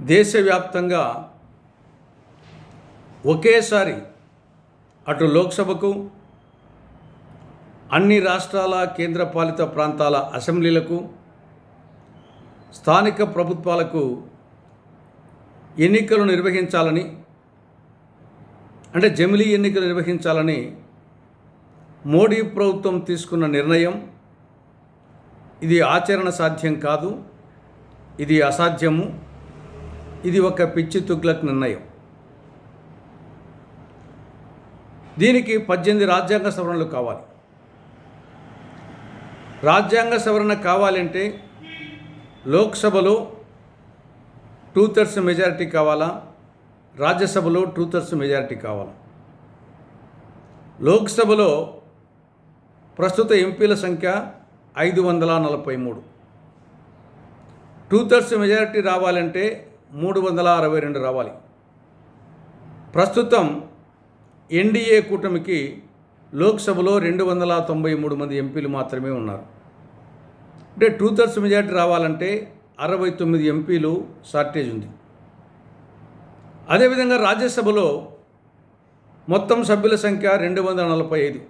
దేశవ్యాప్తంగా ఒకేసారి అటు లోక్సభకు అన్ని రాష్ట్రాల కేంద్రపాలిత ప్రాంతాల అసెంబ్లీలకు స్థానిక ప్రభుత్వాలకు ఎన్నికలు నిర్వహించాలని అంటే జమిలీ ఎన్నికలు నిర్వహించాలని మోడీ ప్రభుత్వం తీసుకున్న నిర్ణయం. ఇది ఆచరణ సాధ్యం కాదు ఇది అసాధ్యము. ఇది ఒక పిచ్చి తుగ్లక్ నిర్ణయం. దీనికి పద్దెనిమిది రాజ్యాంగ సవరణలు కావాలి. రాజ్యాంగ సవరణ కావాలంటే లోక్సభలో టూ థర్డ్స్ మెజారిటీ కావాలా? రాజ్యసభలో టూ థర్డ్స్ మెజారిటీ కావాలా? లోక్సభలో ప్రస్తుత ఎంపీల సంఖ్య ఐదు వందల నలభై మూడు. టూ థర్డ్స్ మెజారిటీ రావాలంటే మూడు వందల అరవై రెండు రావాలి. ప్రస్తుతం ఎన్డీఏ కూటమికి లోక్సభలో రెండు వందల తొంభై మూడు మంది ఎంపీలు మాత్రమే ఉన్నారు. అంటే టూ థర్డ్స్ మెజారిటీ రావాలంటే అరవై తొమ్మిది ఎంపీలు షార్టేజ్ ఉంది. అదేవిధంగా రాజ్యసభలో మొత్తం సభ్యుల సంఖ్య రెండు వందల నలభై ఐదు.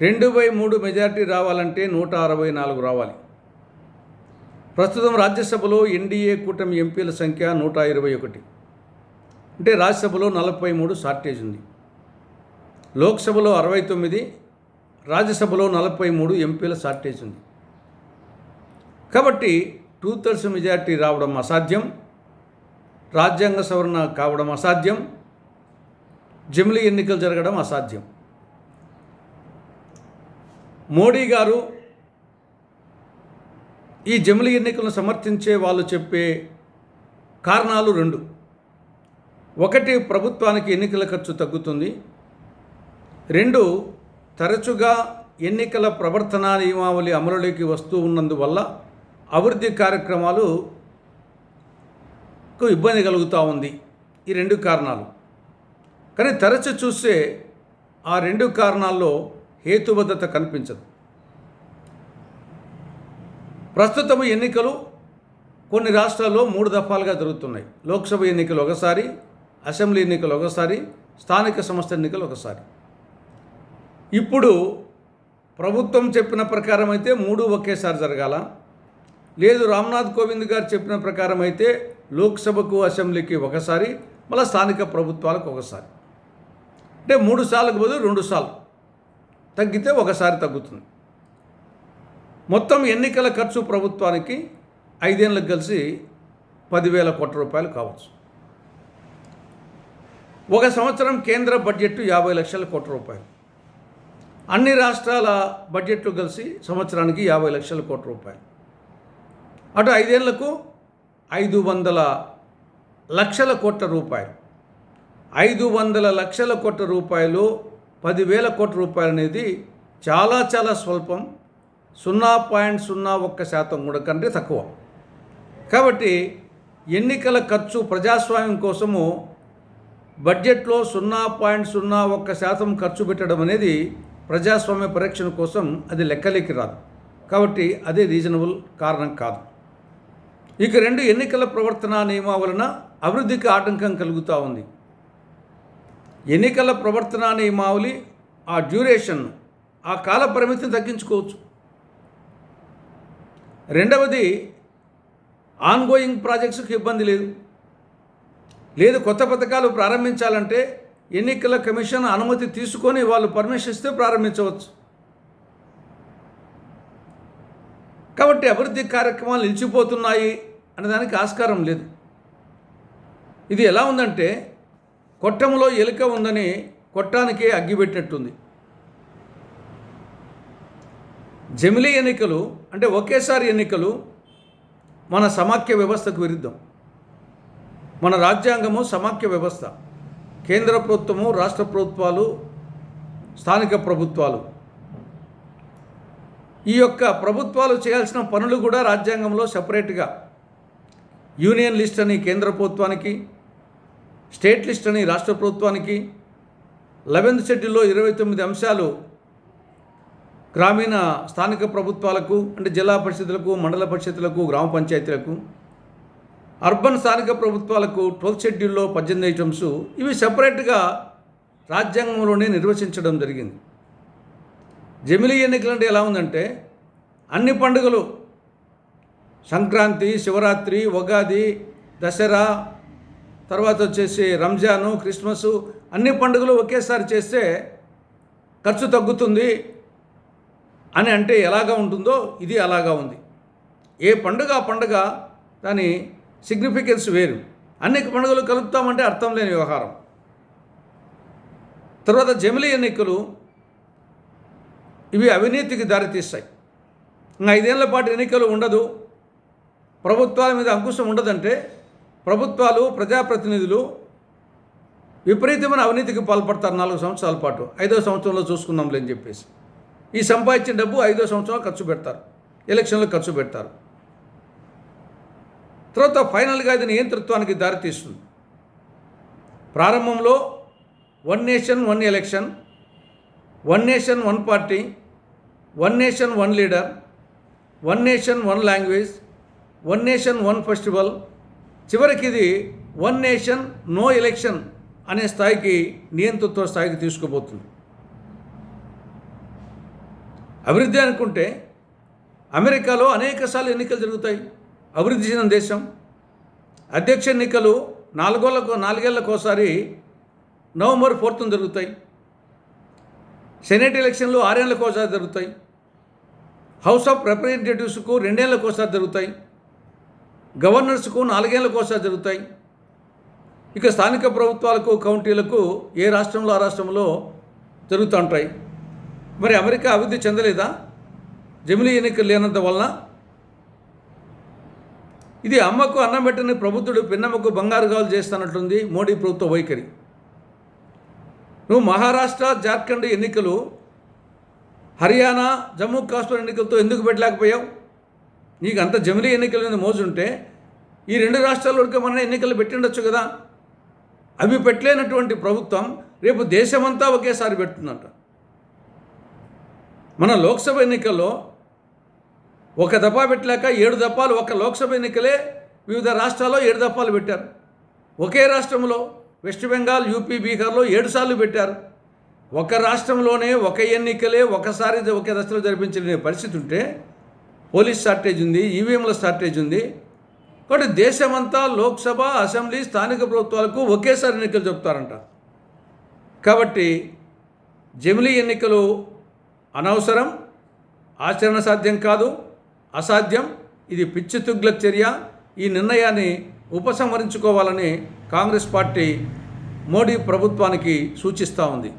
రెండు బై మూడు మెజారిటీ రావాలంటే నూట అరవై నాలుగు రావాలి. ప్రస్తుతం రాజ్యసభలో ఎన్డీఏ కూటమి ఎంపీల సంఖ్య నూట ఇరవై ఒకటి. అంటే రాజ్యసభలో నలభై మూడు షార్టేజ్ ఉంది. లోక్సభలో అరవై తొమ్మిది రాజ్యసభలో నలభై మూడు ఎంపీల షార్టేజ్ ఉంది. కాబట్టి టూ థర్డ్స్ మెజారిటీ రావడం అసాధ్యం. రాజ్యాంగ సవరణ కావడం అసాధ్యం. జమిలీ ఎన్నికలు జరగడం అసాధ్యం. మోడీ గారు ఈ జమిలి ఎన్నికలను సమర్థించే వాళ్ళు చెప్పే కారణాలు రెండు. ఒకటి ప్రభుత్వానికి ఎన్నికల ఖర్చు తగ్గుతుంది. రెండు తరచుగా ఎన్నికల ప్రవర్తనా నియమావళి అమలులోకి వస్తూ ఉన్నందువల్ల అభివృద్ధి కార్యక్రమాలు ఇబ్బంది కలుగుతూ ఉంది. ఈ రెండు కారణాలు. కానీ తరచు చూస్తే ఆ రెండు కారణాల్లో హేతుబద్ధత కనిపించదు. ప్రస్తుతం ఎన్నికలు కొన్ని రాష్ట్రాల్లో మూడు దఫాలుగా జరుగుతున్నాయి. లోక్సభ ఎన్నికలు ఒకసారి అసెంబ్లీ ఎన్నికలు ఒకసారి స్థానిక సంస్థ ఎన్నికలు ఒకసారి. ఇప్పుడు ప్రభుత్వం చెప్పిన ప్రకారం అయితే మూడు ఒకేసారి జరగాల. లేదు రామ్నాథ్ కోవింద్ గారు చెప్పిన ప్రకారం అయితే లోక్సభకు అసెంబ్లీకి ఒకసారి మళ్ళీ స్థానిక ప్రభుత్వాలకు ఒకసారి. అంటే మూడు సార్లకు బదులు రెండు సార్లు. తగ్గితే ఒకసారి తగ్గుతుంది. మొత్తం ఎన్నికల ఖర్చు ప్రభుత్వానికి ఐదేళ్ళకి కలిసి పదివేల కోట్ల రూపాయలు కావచ్చు. ఒక సంవత్సరం కేంద్ర బడ్జెట్ యాభై లక్షల కోట్ల రూపాయలు. అన్ని రాష్ట్రాల బడ్జెట్లు కలిసి సంవత్సరానికి యాభై లక్షల కోట్ల రూపాయలు. అటు ఐదేళ్ళకు ఐదు వందల లక్షల కోట్ల రూపాయలు. ఐదు వందల లక్షల కోట్ల రూపాయలు పదివేల కోట్ల రూపాయలు అనేది చాలా చాలా స్వల్పం. సున్నా పాయింట్ సున్నా ఒక్క శాతం కూడా కంటే తక్కువ. కాబట్టి ఎన్నికల ఖర్చు ప్రజాస్వామ్యం కోసము బడ్జెట్లో సున్నా పాయింట్ సున్నా ఒక్క శాతం ఖర్చు పెట్టడం అనేది ప్రజాస్వామ్య పరీక్షణ కోసం అది లెక్కలేకి రాదు. కాబట్టి అది రీజనబుల్ కారణం కాదు. ఇక రెండు ఎన్నికల ప్రవర్తన నియమం అభివృద్ధికి ఆటంకం కలుగుతూ ఉంది. ఎన్నికల ప్రవర్తన నియమావళి ఆ డ్యూరేషన్ ఆ కాల పరిమితిని తగ్గించుకోవచ్చు. రెండవది ఆన్గోయింగ్ ప్రాజెక్ట్స్కి ఇబ్బంది లేదు. లేదు కొత్త పథకాలు ప్రారంభించాలంటే ఎన్నికల కమిషన్ అనుమతి తీసుకొని వాళ్ళు పర్మిషన్ ఇస్తే ప్రారంభించవచ్చు. కాబట్టి అభివృద్ధి కార్యక్రమాలు నిలిచిపోతున్నాయి అనే దానికి ఆస్కారం లేదు. ఇది ఎలా ఉందంటే కొట్టంలో ఎలుక ఉందని కొట్టానికే అగ్గిపెట్టినట్టుంది. జమిలీ ఎన్నికలు అంటే ఒకేసారి ఎన్నికలు మన సమాఖ్య వ్యవస్థకు విరుద్ధం. మన రాజ్యాంగము సమాఖ్య వ్యవస్థ. కేంద్ర ప్రభుత్వము రాష్ట్ర ప్రభుత్వాలు స్థానిక ప్రభుత్వాలు. ఈ యొక్క ప్రభుత్వాలు చేయాల్సిన పనులు కూడా రాజ్యాంగంలో సపరేట్గా. యూనియన్ లిస్ట్ అని కేంద్ర ప్రభుత్వానికి స్టేట్ లిస్ట్ అని రాష్ట్ర ప్రభుత్వానికి లెవెన్త్ షెడ్యూల్లో ఇరవై తొమ్మిది అంశాలు గ్రామీణ స్థానిక ప్రభుత్వాలకు అంటే జిల్లా పరిషత్లకు మండల పరిషత్లకు గ్రామ పంచాయతీలకు అర్బన్ స్థానిక ప్రభుత్వాలకు ట్వెల్త్ షెడ్యూల్లో పద్దెనిమిది ఐటమ్స్ ఇవి సెపరేట్గా రాజ్యాంగంలోనే నిర్వచించడం జరిగింది. జమిలీ ఎన్నికలు అంటే ఎలా ఉందంటే అన్ని పండుగలు సంక్రాంతి శివరాత్రి ఉగాది దసరా తర్వాత వచ్చేసి రంజాను క్రిస్మస్ అన్ని పండుగలు ఒకేసారి చేస్తే ఖర్చు తగ్గుతుంది అని అంటే ఎలాగా ఉంటుందో ఇది అలాగా ఉంది. ఏ పండుగ ఆ పండుగ దాని సిగ్నిఫికెన్స్ వేరు. అనేక పండుగలు కలుపుతామంటే అర్థం లేని వ్యవహారం. తర్వాత జమిలీ ఎన్నికలు ఇవి అవినీతికి దారితీస్తాయి. ఇంకా ఐదేళ్ళ పాటు ఎన్నికలు ఉండదు. ప్రభుత్వాల మీద అంకుశం ఉండదంటే ప్రభుత్వాలు ప్రజాప్రతినిధులు విపరీతమైన అవినీతికి పాల్పడతారు నాలుగు సంవత్సరాల పాటు. ఐదో సంవత్సరంలో చూసుకుందాంలే అని చెప్పేసి. ఈ సంపాదించిన డబ్బు ఐదో సంవత్సరాలు ఖర్చు పెడతారు. ఎలక్షన్లో ఖర్చు పెడతారు. తర్వాత ఫైనల్గా ఇది నియంతృత్వానికి దారితీస్తుంది. ప్రారంభంలో one nation one election one nation one party one nation one leader one nation one language one nation one festival చివరికి ఇది వన్ నేషన్ నో ఎలక్షన్ అనే స్థాయికి నియంతృత్వ స్థాయికి తీసుకుపోతుంది. అభివృద్ధి అనుకుంటే అమెరికాలో అనేకసార్లు ఎన్నికలు జరుగుతాయి. అభివృద్ధి చెందిన దేశం. అధ్యక్ష ఎన్నికలు నాలుగోళ్ళకు నాలుగేళ్ళకోసారి నవంబర్ ఫోర్త్ జరుగుతాయి. సెనేట్ ఎలక్షన్లు ఆరేళ్ళకోసారి జరుగుతాయి. హౌస్ ఆఫ్ రిప్రజెంటేటివ్స్కు రెండేళ్ళకోసారి జరుగుతాయి. గవర్నర్స్కు నాలుగేళ్ళకోసారి జరుగుతాయి. ఇక స్థానిక ప్రభుత్వాలకు కౌంటీలకు ఏ రాష్ట్రంలో ఆ రాష్ట్రంలో జరుగుతూ ఉంటాయి. మరి అమెరికా అభివృద్ధి చెందలేదా? జమిలీ ఎన్నికలు లేనంత వలన? ఇది అమ్మకు అన్నం పెట్టని ప్రభుత్వుడు పిన్నమ్మకు బంగారు గాలు చేస్తానట్లుంది మోడీ ప్రభుత్వ వైఖరి. నువ్వు మహారాష్ట్ర జార్ఖండ్ ఎన్నికలు హర్యానా జమ్మూ కాశ్మీర్ ఎన్నికలతో ఎందుకు పెట్టలేకపోయావు? నీకు అంత జమిలీ ఎన్నికల మీద మోజుంటే ఈ రెండు రాష్ట్రాల్లోకి మన ఎన్నికలు పెట్టిండొచ్చు కదా? అవి పెట్టలేనటువంటి ప్రభుత్వం రేపు దేశమంతా ఒకేసారి పెడుతుందంట. మన లోక్సభ ఎన్నికల్లో ఒక దఫా పెట్టలేక ఏడు దఫాలు ఒక లోక్సభ ఎన్నికలే వివిధ రాష్ట్రాల్లో ఏడు దఫాలు పెట్టారు. ఒకే రాష్ట్రంలో వెస్ట్ బెంగాల్ యూపీ బీహార్లో ఏడు సార్లు పెట్టారు. ఒక రాష్ట్రంలోనే ఒక ఎన్నికలే ఒకసారి ఒకే దశలో జరిపించలేని పరిస్థితి ఉంటే పోలీస్ షార్టేజ్ ఉంది ఈవీఎంల షార్టేజ్ ఉంది. కాబట్టి దేశమంతా లోక్సభ అసెంబ్లీ స్థానిక ప్రభుత్వాలకు ఒకేసారి ఎన్నికలు చెప్తారంట కాబట్టి జమిలీ ఎన్నికలు అనవసరం ఆచరణ సాధ్యం కాదు అసాధ్యం. ఇది పిచ్చి తుగ్లక్ చర్య. ఈ నిర్ణయాన్ని ఉపసంహరించుకోవాలని కాంగ్రెస్ పార్టీ మోడీ ప్రభుత్వానికి సూచిస్తూ ఉంది.